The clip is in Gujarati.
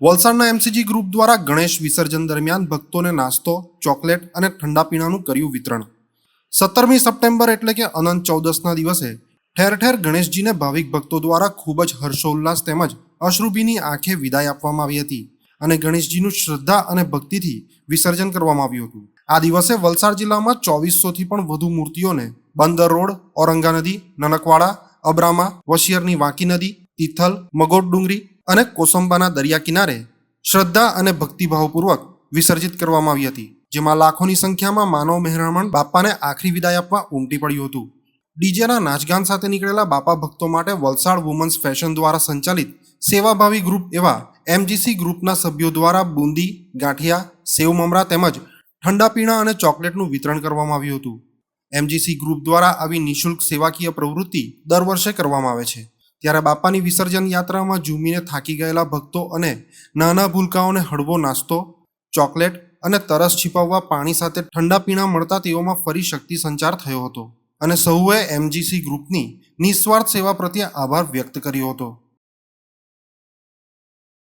વલસાડના એમસીજી ગ્રુપ દ્વારા ગણેશ વિસર્જન દરમિયાન ભક્તોને નાસ્તો, ચોકલેટ અને ઠંડા પીણાનું કર્યું વિતરણ. સત્તરમી સપ્ટેમ્બર એટલે કે અનંત ચૌદસના દિવસે ઠેર ઠેર ગણેશજીને ભાવિક ભક્તો દ્વારા ખૂબ જ હર્ષોલ્લાસ તેમજ અશ્રુભીની આંખે વિદાય આપવામાં આવી હતી અને ગણેશજીનું શ્રદ્ધા અને ભક્તિથી વિસર્જન કરવામાં આવ્યું હતું. આ દિવસે વલસાડ જિલ્લામાં ચોવીસોથી પણ વધુ મૂર્તિઓને બંદર રોડ, ઔરંગા નદી, નનકવાડા, અબ્રામા, વશિયરની વાંકી નદી, તિથલ, મગોટ ડુંગરી અને કોસંબાના દરિયા કિનારે શ્રદ્ધા અને ભક્તિભાવપૂર્વક વિસર્જિત કરવામાં આવી હતી, જેમાં લાખોની સંખ્યામાં માનવ મહેરામણ બાપાને આખરી વિદાય આપવા ઉમટી પડ્યું હતું. ડીજેના નાચગાન સાથે નીકળેલા બાપા ભક્તો માટે વલસાડ વુમન્સ ફેશન દ્વારા સંચાલિત સેવાભાવી ગ્રુપ એવા એમજીસી ગ્રુપના સભ્યો દ્વારા બુંદી, ગાંઠિયા, સેવ મમરા તેમજ ઠંડા પીણા અને ચોકલેટનું વિતરણ કરવામાં આવ્યું હતું. એમજીસી ગ્રુપ દ્વારા આવી નિઃશુલ્ક સેવાકીય પ્રવૃત્તિ દર વર્ષે કરવામાં આવે છે. ત્યારે બાપાની વિસર્જન યાત્રામાં ઝૂમીને થાકી ગયેલા ભક્તો અને નાના ભૂલકાઓને હળવો નાસ્તો, ચોકલેટ અને તરસ છીપાવવા પાણી સાથે ઠંડા પીણા મળતા તેઓમાં ફરી શક્તિ સંચાર થયો હતો. અને સૌએ એમજીસી ગ્રુપની નિસ્વાર્થ સેવા પ્રત્યે આભાર વ્યક્ત કર્યો હતો.